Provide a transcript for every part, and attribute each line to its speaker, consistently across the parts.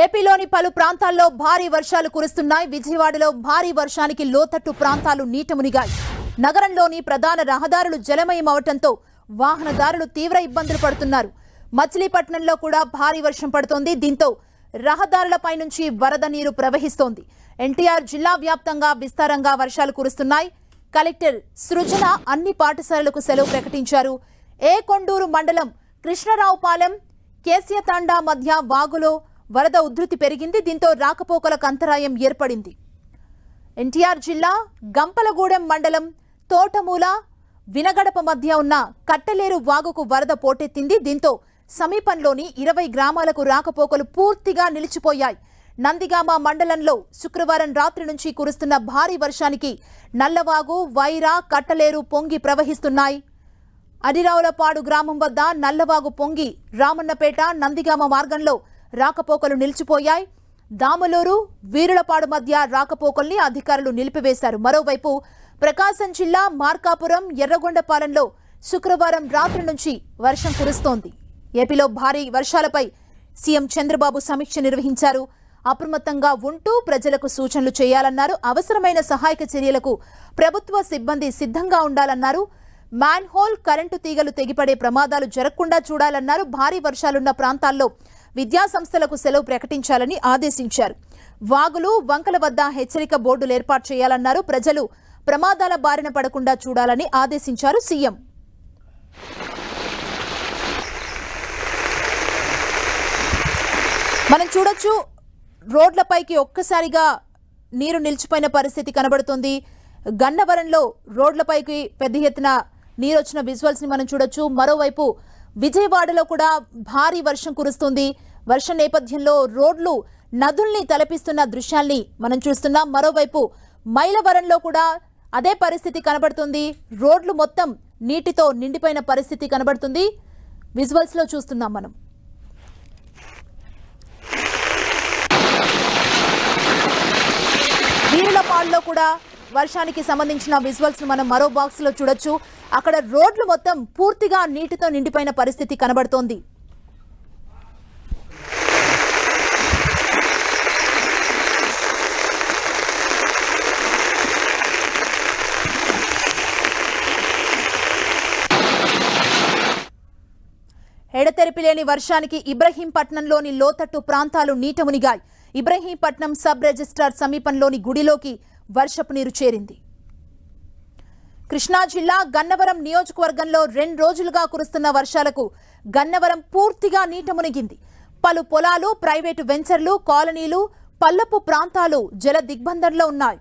Speaker 1: ఏపీలోని పలు ప్రాంతాల్లో భారీ వర్షాలు కురుస్తున్నాయి విజయవాడలో భారీ వర్షానికి లోతట్టు ప్రాంతాలు నీటమునిగాయి నగరంలోని ప్రధాన రహదారులు జలమయం అవటంతో వాహనదారులు తీవ్ర ఇబ్బందులు పడుతున్నారు మచిలీపట్నంలో కూడా భారీ వర్షం పడుతోంది దీంతో రహదారులపై నుంచి వరద నీరు ప్రవహిస్తోంది ఎన్టీఆర్ జిల్లా వ్యాప్తంగా విస్తారంగా వర్షాలు కురుస్తున్నాయి కలెక్టర్ సృజన అన్ని పాఠశాలలకు సెలవు ప్రకటించారు ఏ కొండూరు మండలం కృష్ణరావుపాలెం కేసీతాండా మధ్య వాగులో వరద ఉధృతి పెరిగింది దీంతో రాకపోకలకు అంతరాయం ఏర్పడింది ఎన్టీఆర్ జిల్లా గంపలగూడెం మండలం తోటమూల వినగడప మధ్య ఉన్న కట్టలేరు వాగుకు వరద పోటెత్తింది దీంతో సమీపంలోని ఇరవై గ్రామాలకు రాకపోకలు పూర్తిగా నిలిచిపోయాయి నందిగామ మండలంలో శుక్రవారం రాత్రి నుంచి కురుస్తున్న భారీ వర్షానికి నల్లవాగు వైరా కట్టలేరు పొంగి ప్రవహిస్తున్నాయి అడిరావులపాడు గ్రామం వద్ద నల్లవాగు పొంగి రామన్నపేట నందిగామ మార్గంలో రాకపోకలు నిలిచిపోయాయి దామలూరు వీరులపాడు మధ్య రాకపోకల్ని అధికారులు నిలిపివేశారు మరోవైపు ప్రకాశం జిల్లా మార్కాపురం ఎర్రగొండపాలెంలో శుక్రవారం రాత్రి నుంచి వర్షం కురుస్తోంది ఏపీలో భారీ వర్షాలపై సీఎం చంద్రబాబు సమీక్ష నిర్వహించారు అప్రమత్తంగా ఉంటూ ప్రజలకు సూచనలు చేయాలన్నారు అవసరమైన సహాయక చర్యలకు ప్రభుత్వ సిబ్బంది సిద్ధంగా ఉండాలన్నారు మ్యాన్హోల్ కరెంటు తీగలు తెగిపడే ప్రమాదాలు జరగకుండా చూడాలన్నారు భారీ వర్షాలున్న ప్రాంతాల్లో విద్యాసంస్థలకు సెలవు ప్రకటించాలని ఆదేశించారు వాగులు వంకల వద్ద హెచ్చరిక బోర్డులు ఏర్పాటు చేయాలన్నారు ప్రజలు ప్రమాదాల బారిన పడకుండా చూడాలని ఆదేశించారు సీఎం మనం చూడొచ్చు రోడ్లపైకి ఒక్కసారిగా నీరు నిలిచిపోయిన పరిస్థితి కనబడుతుంది గన్నవరంలో రోడ్లపైకి పెద్ద ఎత్తున నీరు వచ్చిన విజువల్స్ని మనం చూడొచ్చు మరోవైపు విజయవాడలో కూడా భారీ వర్షం కురుస్తుంది వర్షం నేపథ్యంలో రోడ్లు నదుల్ని తలపిస్తున్న దృశ్యాల్ని మనం చూస్తున్నాం మరోవైపు మైలవరంలో కూడా అదే పరిస్థితి కనబడుతుంది రోడ్లు మొత్తం నీటితో నిండిపోయిన పరిస్థితి కనబడుతుంది విజువల్స్లో చూస్తున్నాం మనం వీరులపాడులో కూడా వర్షానికి సంబంధించిన విజువల్స్ మనం మరో బాక్స్ లో చూడొచ్చు అక్కడ రోడ్లు మొత్తం పూర్తిగా నీటితో నిండిపోయిన పరిస్థితి కనబడుతోంది ఎడతెరిపి లేని వర్షానికి ఇబ్రహీంపట్నంలోని లోతట్టు ప్రాంతాలు నీట మునిగాయి ఇబ్రహీంపట్నం సబ్ రిజిస్టార్ సమీపంలోని గుడిలోకి వర్షపు నీరు చేరింది కృష్ణా జిల్లా గన్నవరం నియోజకవర్గంలో రెండు రోజులుగా కురుస్తున్న వర్షాలకు గన్నవరం పూర్తిగా నీట మునిగింది పలు పొలాలు ప్రైవేటు వెంచర్లు కాలనీలు పల్లపు ప్రాంతాలు జల దిగ్బంధంలో ఉన్నాయి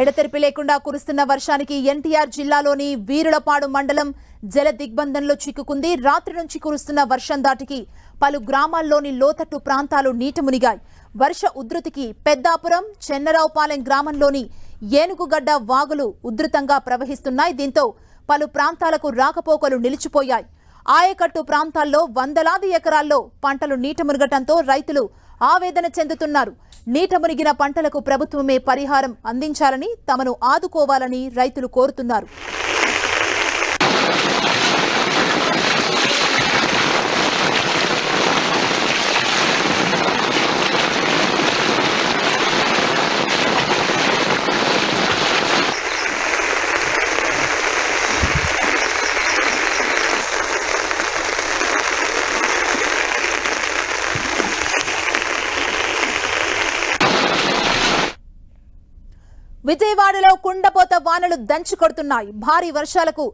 Speaker 1: ఎడతెరిపి లేకుండా కురుస్తున్న వర్షానికి ఎన్టీఆర్ జిల్లాలోని వీరులపాడు మండలం జల దిగ్బంధంలో చిక్కుకుంది రాత్రి నుంచి కురుస్తున్న వర్షం దాటికి పలు గ్రామాల్లోని లోతట్టు ప్రాంతాలు నీట మునిగాయి వర్ష ఉధృతికి పెద్దాపురం చెన్నరావుపాలెం గ్రామంలోని ఏనుగుగడ్డ వాగులు ఉధృతంగా ప్రవహిస్తున్నాయి దీంతో పలు ప్రాంతాలకు రాకపోకలు నిలిచిపోయాయి ఆయకట్టు ప్రాంతాల్లో వందలాది ఎకరాల్లో పంటలు నీట మునగటంతో రైతులు ఆవేదన చెందుతున్నారు నీట మునిగిన పంటలకు ప్రభుత్వమే పరిహారం అందించాలని తమను ఆదుకోవాలని రైతులు కోరుతున్నారు విజయవాడలో కుండపోత వానలు దంచి కొడుతున్నాయి భారీ వర్షాలకు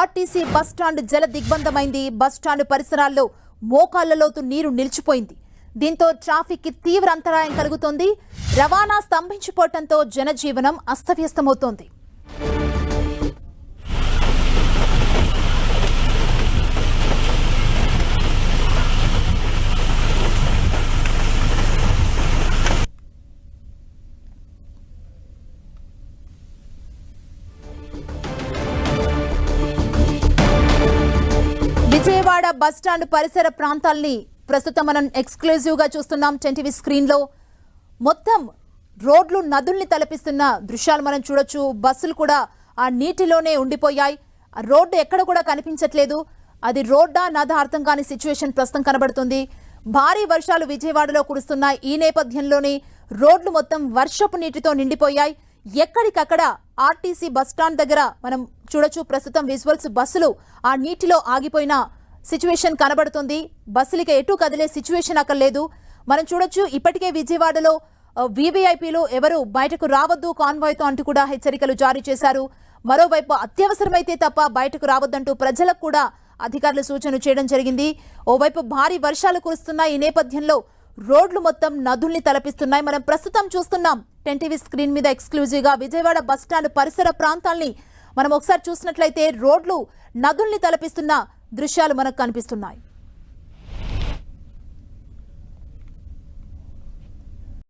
Speaker 1: ఆర్టీసీ బస్టాండ్ జల దిగ్బంధమైంది బస్టాండ్ పరిసరాల్లో మోకాళ్లలోతు నీరు నిలిచిపోయింది దీంతో ట్రాఫిక్కి తీవ్ర అంతరాయం కలుగుతోంది రవాణా స్తంభించిపోవడంతో జనజీవనం అస్తవ్యస్తమవుతోంది విజయవాడ బస్టాండ్ పరిసర ప్రాంతాల్ని ప్రస్తుతం మనం ఎక్స్క్లూజివ్గా చూస్తున్నాం టెన్టీవీ స్క్రీన్లో మొత్తం రోడ్లు నదుల్ని తలపిస్తున్న దృశ్యాలు మనం చూడొచ్చు బస్సులు కూడా ఆ నీటిలోనే ఉండిపోయాయి రోడ్డు ఎక్కడ కూడా కనిపించట్లేదు అది రోడ్డా నద అర్థం కాని సిచ్యువేషన్ ప్రస్తుతం కనబడుతుంది భారీ వర్షాలు విజయవాడలో కురుస్తున్నాయి ఈ నేపథ్యంలోనే రోడ్లు మొత్తం వర్షపు నీటితో నిండిపోయాయి ఎక్కడికక్కడ ఆర్టీసీ బస్టాండ్ దగ్గర మనం చూడొచ్చు ప్రస్తుతం విజువల్స్ బస్సులు ఆ నీటిలో ఆగిపోయిన సిచ్యువేషన్ కనబడుతుంది బస్సులకి ఎటు కదిలే సిచ్యువేషన్ అక్కడ లేదు మనం చూడొచ్చు ఇప్పటికే విజయవాడలో వీవీఐపీలో ఎవరు బయటకు రావద్దు కాన్వాయ్తో అంటూ కూడా హెచ్చరికలు జారీ చేశారు మరోవైపు అత్యవసరమైతే తప్ప బయటకు రావద్దంటూ ప్రజలకు కూడా అధికారులు సూచన చేయడం జరిగింది ఓవైపు భారీ వర్షాలు కురుస్తున్న ఈ నేపథ్యంలో రోడ్లు మొత్తం నదుల్ని తలపిస్తున్నాయి మనం ప్రస్తుతం చూస్తున్నాం టెన్ టీవీ స్క్రీన్ మీద ఎక్స్క్లూజివ్గా విజయవాడ బస్టాండ్ పరిసర ప్రాంతాల్ని మనం ఒకసారి చూసినట్లయితే రోడ్లు నదుల్ని తలపిస్తున్న దృశ్యాలు మనకు కనిపిస్తున్నాయి